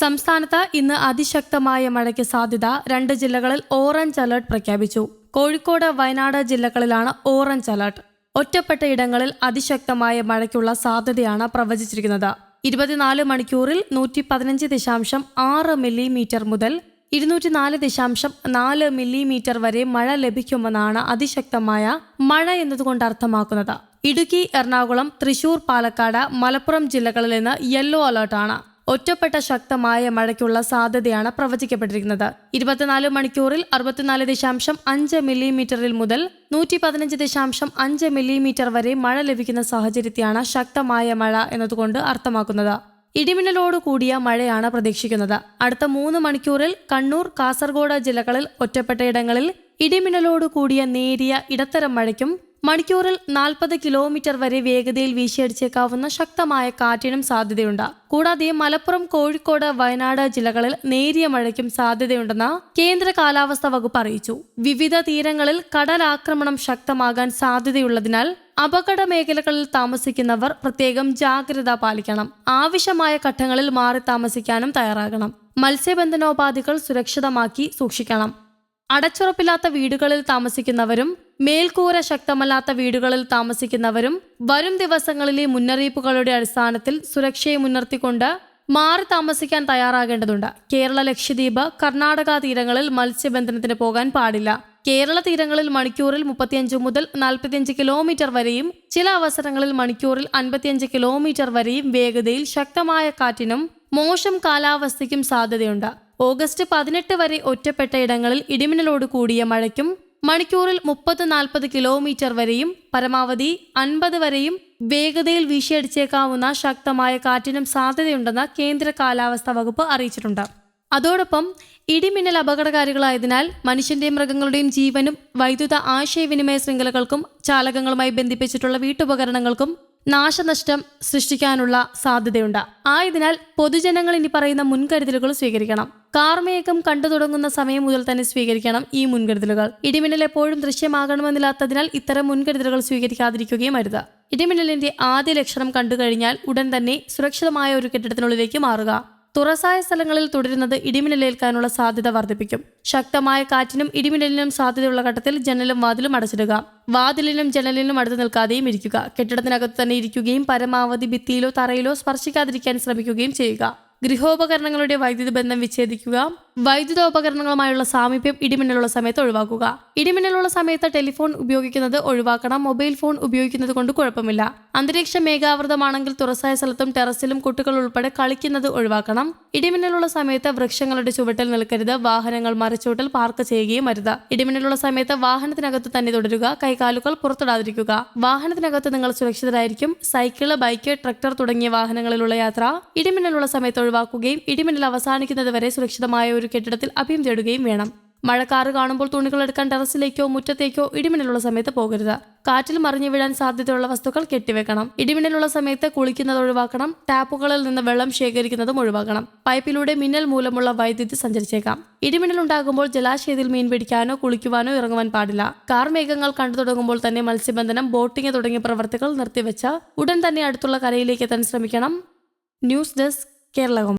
സംസ്ഥാനത്ത് ഇന്ന് അതിശക്തമായ മഴയ്ക്ക് സാധ്യത രണ്ട് ജില്ലകളിൽ ഓറഞ്ച് അലർട്ട് പ്രഖ്യാപിച്ചു. കോഴിക്കോട് വയനാട് ജില്ലകളിലാണ് ഓറഞ്ച് അലർട്ട്. ഒറ്റപ്പെട്ട ഇടങ്ങളിൽ അതിശക്തമായ മഴയ്ക്കുള്ള സാധ്യതയാണ് പ്രവചിച്ചിരിക്കുന്നത്. ഇരുപത്തിനാല് മണിക്കൂറിൽ നൂറ്റി പതിനഞ്ച് ദശാംശം ആറ് മില്ലിമീറ്റർ മുതൽ ഇരുന്നൂറ്റി നാല് ദശാംശം നാല് മില്ലിമീറ്റർ വരെ മഴ ലഭിക്കുമെന്നാണ് അതിശക്തമായ മഴ എന്നതുകൊണ്ട് അർത്ഥമാക്കുന്നത്. ഇടുക്കി എറണാകുളം തൃശൂർ പാലക്കാട് മലപ്പുറം ജില്ലകളിൽ നിന്ന് യെല്ലോ അലർട്ടാണ്. ഒറ്റപ്പെട്ട ശക്തമായ മഴയ്ക്കുള്ള സാധ്യതയാണ് പ്രവചിക്കപ്പെട്ടിരിക്കുന്നത്. ഇരുപത്തിനാല് മണിക്കൂറിൽ അറുപത്തിനാല് ദശാംശം അഞ്ച് മില്ലിമീറ്ററിൽ മുതൽ നൂറ്റി പതിനഞ്ച് ദശാംശം അഞ്ച് മില്ലിമീറ്റർ വരെ മഴ ലഭിക്കുന്ന സാഹചര്യത്തെയാണ് ശക്തമായ മഴ എന്നതുകൊണ്ട് അർത്ഥമാക്കുന്നത്. ഇടിമിന്നലോട് കൂടിയ മഴയാണ് പ്രതീക്ഷിക്കുന്നത്. അടുത്ത മൂന്ന് മണിക്കൂറിൽ കണ്ണൂർ കാസർഗോഡ് ജില്ലകളിൽ ഒറ്റപ്പെട്ട ഇടങ്ങളിൽ ഇടിമിന്നലോട് കൂടിയ നേരിയ ഇടത്തരം മഴയ്ക്കും മണിക്കൂറിൽ നാൽപ്പത് കിലോമീറ്റർ വരെ വേഗതയിൽ വീശിയടിച്ചേക്കാവുന്ന ശക്തമായ കാറ്റിനും സാധ്യതയുണ്ട്. കൂടാതെ മലപ്പുറം കോഴിക്കോട് വയനാട് ജില്ലകളിൽ നേരിയ മഴയ്ക്കും സാധ്യതയുണ്ടെന്ന് കേന്ദ്ര കാലാവസ്ഥാ വകുപ്പ് അറിയിച്ചു. വിവിധ തീരങ്ങളിൽ കടലാക്രമണം ശക്തമാകാൻ സാധ്യതയുള്ളതിനാൽ അപകട മേഖലകളിൽ താമസിക്കുന്നവർ പ്രത്യേകം ജാഗ്രത പാലിക്കണം. ആവശ്യമായ ഘട്ടങ്ങളിൽ മാറി താമസിക്കാനും തയ്യാറാകണം. മത്സ്യബന്ധനോപാധികൾ സുരക്ഷിതമാക്കി സൂക്ഷിക്കണം. അടച്ചുറപ്പില്ലാത്ത വീടുകളിൽ താമസിക്കുന്നവരും മേൽക്കൂര ശക്തമല്ലാത്ത വീടുകളിൽ താമസിക്കുന്നവരും വരും ദിവസങ്ങളിലെ മുന്നറിയിപ്പുകളുടെ അടിസ്ഥാനത്തിൽ സുരക്ഷയെ മുൻനിർത്തിക്കൊണ്ട് മാറി താമസിക്കാൻ തയ്യാറാകേണ്ടതുണ്ട്. കേരള ലക്ഷദ്വീപ് കർണാടക തീരങ്ങളിൽ മത്സ്യബന്ധനത്തിന് പോകാൻ പാടില്ല. കേരള തീരങ്ങളിൽ മണിക്കൂറിൽ മുപ്പത്തിയഞ്ച് മുതൽ നാൽപ്പത്തിയഞ്ച് കിലോമീറ്റർ വരെയും ചില അവസരങ്ങളിൽ മണിക്കൂറിൽ അൻപത്തിയഞ്ച് കിലോമീറ്റർ വരെയും വേഗതയിൽ ശക്തമായ കാറ്റിനും മോശം കാലാവസ്ഥയ്ക്കും സാധ്യതയുണ്ട്. ഓഗസ്റ്റ് പതിനെട്ട് വരെ ഒറ്റപ്പെട്ട ഇടങ്ങളിൽ ഇടിമിന്നലോട് കൂടിയ മഴയ്ക്കും മണിക്കൂറിൽ മുപ്പത് നാൽപ്പത് കിലോമീറ്റർ വരെയും പരമാവധി അൻപത് വരെയും വേഗതയിൽ വീശിയടിച്ചേക്കാവുന്ന ശക്തമായ കാറ്റിനും സാധ്യതയുണ്ടെന്ന് കേന്ദ്ര കാലാവസ്ഥാ വകുപ്പ് അറിയിച്ചിട്ടുണ്ട്. അതോടൊപ്പം ഇടിമിന്നൽ അപകടകാരികളായതിനാൽ മനുഷ്യന്റെയും മൃഗങ്ങളുടെയും ജീവനും വൈദ്യുത ആശയവിനിമയ ശൃംഖലകൾക്കും ചാലകങ്ങളുമായി ബന്ധിപ്പിച്ചിട്ടുള്ള വീട്ടുപകരണങ്ങൾക്കും നാശനഷ്ടം സൃഷ്ടിക്കാനുള്ള സാധ്യതയുണ്ട്. ആയതിനാൽ പൊതുജനങ്ങൾ ഇനി പറയുന്ന മുൻകരുതലുകൾ സ്വീകരിക്കണം. കാർമേഘം കണ്ടു തുടങ്ങുന്ന സമയം മുതൽ തന്നെ സ്വീകരിക്കണം ഈ മുൻകരുതലുകൾ. ഇടിമിന്നൽ എപ്പോഴും ദൃശ്യമാകണമെന്നില്ലാത്തതിനാൽ ഇത്തരം മുൻകരുതലുകൾ സ്വീകരിക്കാതിരിക്കുകയും അരുത്. ഇടിമിന്നലിന്റെ ആദ്യ ലക്ഷണം കണ്ടു കഴിഞ്ഞാൽ ഉടൻ തന്നെ സുരക്ഷിതമായ ഒരു കെട്ടിടത്തിനുള്ളിലേക്ക് മാറുക. തുറസായ സ്ഥലങ്ങളിൽ തുടരുന്നത് ഇടിമിന്നലേൽക്കാനുള്ള സാധ്യത വർദ്ധിപ്പിക്കും. ശക്തമായ കാറ്റിനും ഇടിമിന്നലിനും സാധ്യതയുള്ള ഘട്ടത്തിൽ ജനലും വാതിലും അടച്ചിടുക. വാതിലിനും ജനലിനും അടുത്ത് നിൽക്കാതെയും ഇരിക്കുക. കെട്ടിടത്തിനകത്ത് തന്നെ ഇരിക്കുകയും പരമാവധി ഭിത്തിയിലോ തറയിലോ സ്പർശിക്കാതിരിക്കാൻ ശ്രമിക്കുകയും ചെയ്യുക. ഗൃഹോപകരണങ്ങളുടെ വൈദ്യുതി ബന്ധം വിച്ഛേദിക്കുക. വൈദ്യുതോപകരണങ്ങളുമായുള്ള സാമീപ്യം ഇടിമിന്നലുള്ള സമയത്ത് ഒഴിവാക്കുക. ഇടിമിന്നലുള്ള സമയത്ത് ടെലിഫോൺ ഉപയോഗിക്കുന്നത് ഒഴിവാക്കണം മൊബൈൽ ഫോൺ ഉപയോഗിക്കുന്നത് കൊണ്ട് കുഴപ്പമില്ല. അന്തരീക്ഷ മേഘാവൃതമാണെങ്കിൽ തുറസായ സ്ഥലത്തും ടെറസിലും കുട്ടികൾ ഉൾപ്പെടെ കളിക്കുന്നത് ഒഴിവാക്കണം. ഇടിമിന്നലുള്ള സമയത്ത് വൃക്ഷങ്ങളുടെ ചുവട്ടിൽ നിൽക്കരുത് വാഹനങ്ങൾ മറിച്ചൂട്ടിൽ പാർക്ക് ചെയ്യുകയും അരുത്. ഇടിമിന്നലുള്ള സമയത്ത് വാഹനത്തിനകത്ത് തന്നെ തുടരുക കൈകാലുകൾ പുറത്തിടാതിരിക്കുക. വാഹനത്തിനകത്ത് നിങ്ങൾ സുരക്ഷിതരായിരിക്കും. സൈക്കിൾ ബൈക്ക് ട്രക്ടർ തുടങ്ങിയ വാഹനങ്ങളിലുള്ള യാത്ര ഇടിമിന്നലുള്ള സമയത്ത് ഒഴിവാക്കുകയും ഇടിമിന്നൽ അവസാനിക്കുന്നതുവരെ സുരക്ഷിതമായ ഒരു കെട്ടിടത്തിൽ അഭയം തേടുകയും വേണം. മഴക്കാറ് കാണുമ്പോൾ തുണികൾ എടുക്കാൻ ടെറസിലേക്കോ മുറ്റത്തേക്കോ ഇടിമിന്നലുള്ള സമയത്ത് പോകരുത്. കാറ്റിൽ മറിഞ്ഞു വീഴാൻ സാധ്യതയുള്ള വസ്തുക്കൾ കെട്ടിവെക്കണം. ഇടിമിന്നലുള്ള സമയത്ത് കുളിക്കുന്നത് ഒഴിവാക്കണം. ടാപ്പുകളിൽ നിന്ന് വെള്ളം ശേഖരിക്കുന്നതും ഒഴിവാക്കണം. പൈപ്പിലൂടെ മിന്നൽ മൂലമുള്ള വൈദ്യുതി സഞ്ചരിച്ചേക്കാം. ഇടിമിന്നൽ ഉണ്ടാകുമ്പോൾ ജലാശയത്തിൽ മീൻ പിടിക്കാനോ കുളിക്കുവാനോ ഇറങ്ങുവാൻ പാടില്ല. കാർമേഘങ്ങൾ കണ്ടു തുടങ്ങുമ്പോൾ തന്നെ മത്സ്യബന്ധനം ബോട്ടിംഗ് തുടങ്ങിയ പ്രവർത്തികൾ നിർത്തിവെച്ച ഉടൻ തന്നെ അടുത്തുള്ള കരയിലേക്ക് എത്താൻ ശ്രമിക്കണം. News desk കേരളകം